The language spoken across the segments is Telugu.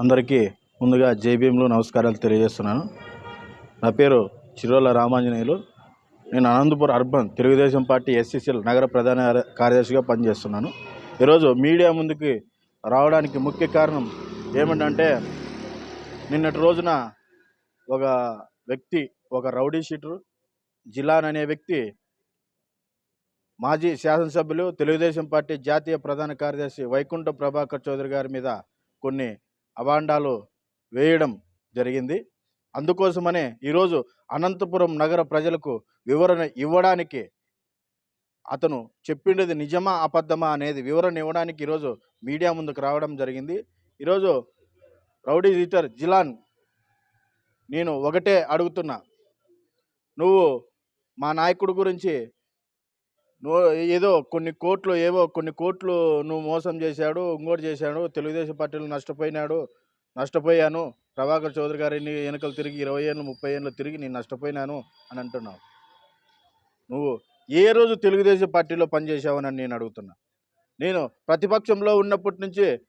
అందరికీ ముందుగా జేబీఎంలో నమస్కారాలు తెలియజేస్తున్నాను. నా పేరు చిరోల రామాంజనేయులు. నేను Anantapuram urban Telugu Desam party SCCL నగర ప్రధాన కార్యదర్శిగా పనిచేస్తున్నాను. ఈరోజు మీడియా ముందుకి రావడానికి ముఖ్య కారణం ఏమిటంటే నిన్నటి రోజున ఒక వ్యక్తి ఒక రౌడీ షీటరు జిలాన్ అనే వ్యక్తి మాజీ శాసనసభ్యులు తెలుగుదేశం పార్టీ జాతీయ ప్రధాన కార్యదర్శి వైకుంఠ ప్రభాకర్ చౌదరి గారి మీద కొన్ని అభాండాలు వేయడం జరిగింది. అందుకోసమనే ఈరోజు అనంతపురం నగర ప్రజలకు వివరణ ఇవ్వడానికి అతను చెప్పిండేది నిజమా అబద్ధమా అనేది వివరణ ఇవ్వడానికి ఈరోజు మీడియా ముందుకు రావడం జరిగింది. ఈరోజు రౌడీ లీటర్ జిలాన్ నేను ఒకటే అడుగుతున్నా. నువ్వు మా నాయకుడి గురించి ఏదో కొన్ని కోట్లు ఏవో కొన్ని కోట్లు నువ్వు మోసం చేశాడు ఇంకోటి చేశాడు తెలుగుదేశం పార్టీలు నష్టపోయినాడు నష్టపోయాను. ప్రభాకర్ చౌదరి గారిని ఎన్నికలు తిరిగి ఇరవై ఏళ్ళు ముప్పై ఏళ్ళు తిరిగి నేను నష్టపోయినాను అని అంటున్నావు. నువ్వు ఏ రోజు తెలుగుదేశం పార్టీలో పనిచేసావని నేను అడుగుతున్నా. నేను ప్రతిపక్షంలో ఉన్నప్పటి నుంచి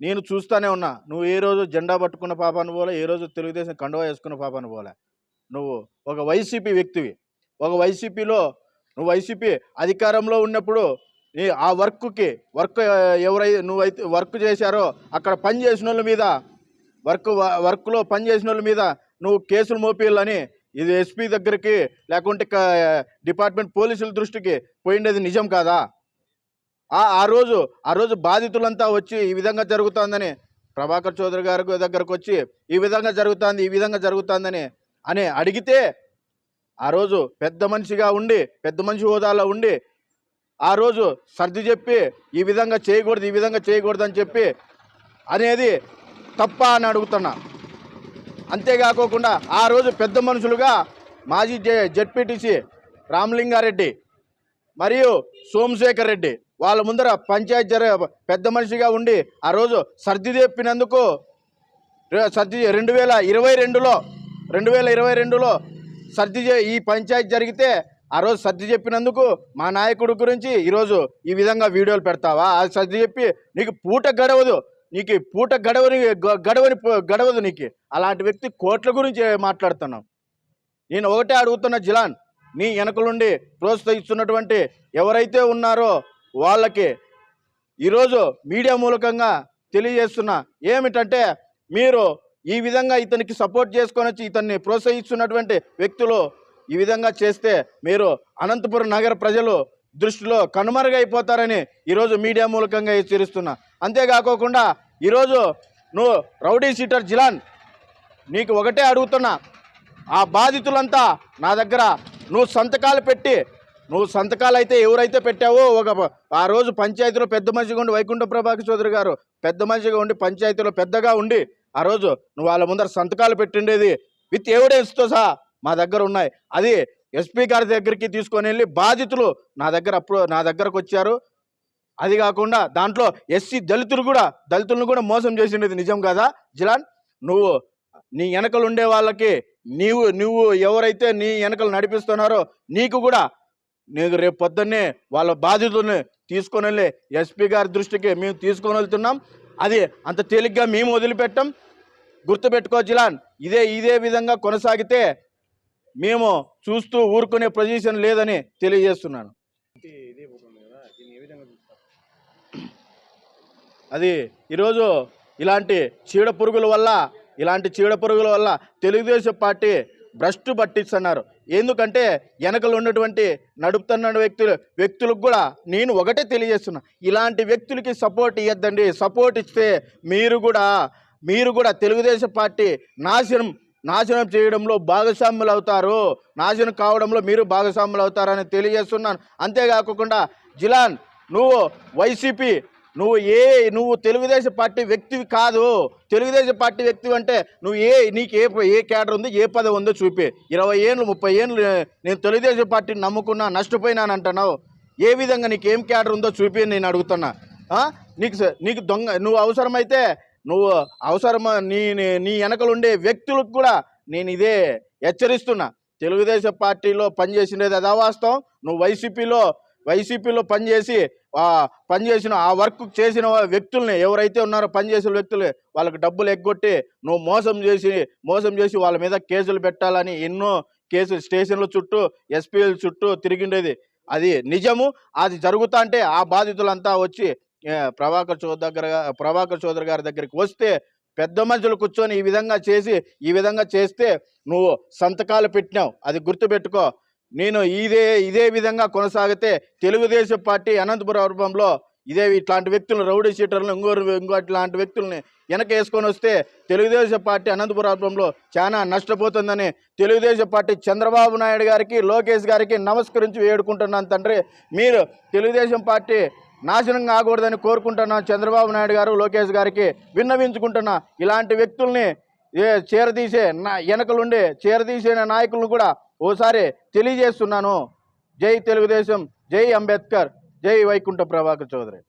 నేను చూస్తానే ఉన్నా. నువ్వు ఏ రోజు జెండా పట్టుకున్న పాపాను పోలే ఏ రోజు తెలుగుదేశం కండువా వేసుకున్న పాపాను పోలే. నువ్వు ఒక వైసీపీ వ్యక్తివి. ఒక వైసీపీలో నువ్వు వైసీపీ అధికారంలో ఉన్నప్పుడు నీ ఆ వర్క్కి వర్క్ ఎవరైతే నువ్వైతే వర్క్ చేశారో అక్కడ పని చేసిన వాళ్ళ మీద వర్క్ వర్క్లో పని చేసిన వాళ్ళ మీద నువ్వు కేసులు మోపియాలని ఇది ఎస్పీ దగ్గరికి లేకుంటే డిపార్ట్మెంట్ పోలీసుల దృష్టికి పోయిండేది నిజం కాదా? ఆ రోజు ఆ రోజు బాధితులంతా వచ్చి ఈ విధంగా జరుగుతోందని ప్రభాకర్ చౌదరి గారి దగ్గరకు వచ్చి ఈ విధంగా జరుగుతుంది ఈ విధంగా జరుగుతుందని అని అడిగితే ఆ రోజు పెద్ద మనిషిగా ఉండి పెద్ద మనిషి హోదాలో ఉండి ఆ రోజు సర్ది చెప్పి ఈ విధంగా చేయకూడదు ఈ విధంగా చేయకూడదు అని చెప్పి అనేది తప్ప అని అడుగుతున్నా. అంతేకాకోకుండా ఆ రోజు పెద్ద మనుషులుగా మాజీ జె జెడ్పీటీసీ రామలింగారెడ్డి మరియు సోమశేఖర్ రెడ్డి వాళ్ళ ముందర పంచాయత్ జర పెద్ద మనిషిగా ఉండి ఆ రోజు సర్ది చెప్పినందుకు సర్ది రెండు వేల ఇరవై రెండులో రెండు వేల ఇరవై రెండులో సర్ది చే- ఈ పంచాయతీ జరిగితే ఆ రోజు సర్ది చెప్పినందుకు మా నాయకుడి గురించి ఈరోజు ఈ విధంగా వీడియోలు పెడతావా? ఆ సర్ది చెప్పి నీకు పూట గడవదు నీకు ఈ పూట గడవని గ- గడవని గడవదు నీకు. అలాంటి వ్యక్తి కోట్ల గురించి మాట్లాడుతున్నాం. నేను ఒకటే అడుగుతున్న జిలాన్ నీ వెనకలుండి ప్రోత్సహిస్తున్నటువంటి ఎవరైతే ఉన్నారో వాళ్ళకి ఈరోజు మీడియా మూలకంగా తెలియజేస్తున్నా ఏమిటంటే మీరు ఈ విధంగా ఇతనికి సపోర్ట్ చేసుకొని వచ్చి ఇతన్ని ప్రోత్సహిస్తున్నటువంటి వ్యక్తులు ఈ విధంగా చేస్తే మీరు అనంతపురం నగర ప్రజలు దృష్టిలో కనుమరుగైపోతారని ఈరోజు మీడియా మూలకంగా హెచ్చరిస్తున్నా. అంతేకాకోకుండా ఈరోజు నువ్వు రౌడీ సీటర్ జిలాన్ నీకు ఒకటే అడుగుతున్నా. ఆ బాధితులంతా నా దగ్గర నువ్వు సంతకాలు పెట్టి నువ్వు సంతకాలు అయితే ఎవరైతే పెట్టావో ఒక ఆ రోజు పంచాయతీలో పెద్ద మనిషిగా ఉండి వైకుంఠ ప్రభాకర్ చౌదరి గారు పెద్ద మనిషిగా ఉండి పంచాయతీలో పెద్దగా ఉండి ఆ రోజు నువ్వు వాళ్ళ ముందర సంతకాలు పెట్టిండేది విత్ ఎవిడెన్స్తో సహా మా దగ్గర ఉన్నాయి. అది ఎస్పీ గారి దగ్గరికి తీసుకొని వెళ్ళి బాధితులు నా దగ్గర అప్పుడు నా దగ్గరకు వచ్చారు. అది కాకుండా దాంట్లో ఎస్సీ దళితులు కూడా దళితులను కూడా మోసం చేసిండేది నిజం కదా? జిలాన్ నువ్వు నీ వెనకలు ఉండే వాళ్ళకి నీవు నువ్వు ఎవరైతే నీ వెనకలు నడిపిస్తున్నారో నీకు కూడా నీకు రేపు పొద్దున్నే వాళ్ళ బాధితుల్ని తీసుకొని వెళ్ళి ఎస్పీ గారి దృష్టికి మేము తీసుకొని వెళ్తున్నాం. అది అంత తేలిగ్గా మేము వదిలిపెట్టాం. గుర్తుపెట్టుకో జిలాన్ ఇదే ఇదే విధంగా కొనసాగితే మేము చూస్తూ ఊరుకునే పొజిషన్ లేదని తెలియజేస్తున్నాను. అది ఈరోజు ఇలాంటి చీడ పురుగుల వల్ల ఇలాంటి చీడ పురుగుల వల్ల తెలుగుదేశం పార్టీ భ్రష్టు పట్టిస్తున్నారు. ఎందుకంటే వెనకలు ఉన్నటువంటి నడుపుతున్న వ్యక్తులు వ్యక్తులకు కూడా నేను ఒకటే తెలియజేస్తున్నా. ఇలాంటి వ్యక్తులకి సపోర్ట్ ఇవ్వద్దండి సపోర్ట్ ఇస్తే మీరు కూడా మీరు కూడా తెలుగుదేశం పార్టీ నాశనం నాశనం చేయడంలో భాగస్వాములు అవుతారు నాశనం కావడంలో మీరు భాగస్వాములు అవుతారని తెలియజేస్తున్నాను. అంతేకాకుండా జిలాన్ నువ్వు వైసీపీ నువ్వు ఏ నువ్వు తెలుగుదేశం పార్టీ వ్యక్తివి కాదు. తెలుగుదేశం పార్టీ వ్యక్తివి అంటే నువ్వు ఏ నీకు ఏ ఏ క్యాడర్ ఉందో ఏ పదవి ఉందో చూపి. ఇరవై ఏళ్ళు ముప్పై ఏళ్ళు నేను తెలుగుదేశం పార్టీని నమ్ముకున్నా నష్టపోయినాను అంటున్నావు. ఏ విధంగా నీకు ఏం క్యాడర్ ఉందో చూపి నేను అడుగుతున్నా. నీకు నీకు దొంగ నువ్వు అవసరమైతే నువ్వు అవసరమా? నీ నీ- వెనకలుండే వెనకలు ఉండే వ్యక్తులకు కూడా నేను ఇదే హెచ్చరిస్తున్నా. తెలుగుదేశం పార్టీలో పనిచేసినది అది అవాస్తవం నువ్వు వైసీపీలో వైసీపీలో పనిచేసి పనిచేసిన ఆ వర్క్ చేసిన వ్యక్తుల్ని ఎవరైతే ఉన్నారో పనిచేసిన వ్యక్తులు వాళ్ళకి డబ్బులు ఎగ్గొట్టి నువ్వు మోసం చేసి మోసం చేసి వాళ్ళ మీద కేసులు పెట్టాలని ఎన్నో కేసులు స్టేషన్ల చుట్టూ ఎస్పీల చుట్టూ తిరిగిండేది. అది నిజము. అది జరుగుతా అంటే ఆ బాధితులంతా వచ్చి ప్రభాకర్ చౌదరి దగ్గర ప్రభాకర్ చౌదరి గారి దగ్గరికి వస్తే పెద్ద మనుషులు కూర్చొని ఈ విధంగా చేసి ఈ విధంగా చేస్తే నువ్వు సంతకాలు పెట్టినావు. అది గుర్తుపెట్టుకో. నేను ఇదే ఇదే విధంగా కొనసాగితే తెలుగుదేశం పార్టీ అనంతపురంలో ఇదే ఇట్లాంటి వ్యక్తులను రౌడీ షీటర్లు ఇంకోరు ఇంకో ఇట్లాంటి వ్యక్తుల్ని వెనక వేసుకొని వస్తే తెలుగుదేశం పార్టీ అనంతపురంలో చాలా నష్టపోతుందని తెలుగుదేశం పార్టీ చంద్రబాబు నాయుడు గారికి లోకేష్ గారికి నమస్కరించి వేడుకుంటున్నాను తండ్రి. మీరు తెలుగుదేశం పార్టీ నాశనం కాకూడదని కోరుకుంటున్నా చంద్రబాబు నాయుడు గారు లోకేష్ గారికి విన్నవించుకుంటున్నా ఇలాంటి వ్యక్తుల్ని చేరదీసే నా వెనకలుండి చేరదీసే నాయకులను కూడా ఓసారి తెలియజేస్తున్నాను. జై తెలుగుదేశం జై అంబేద్కర్ జై వైకుంఠ ప్రభాకర్ చౌదరి.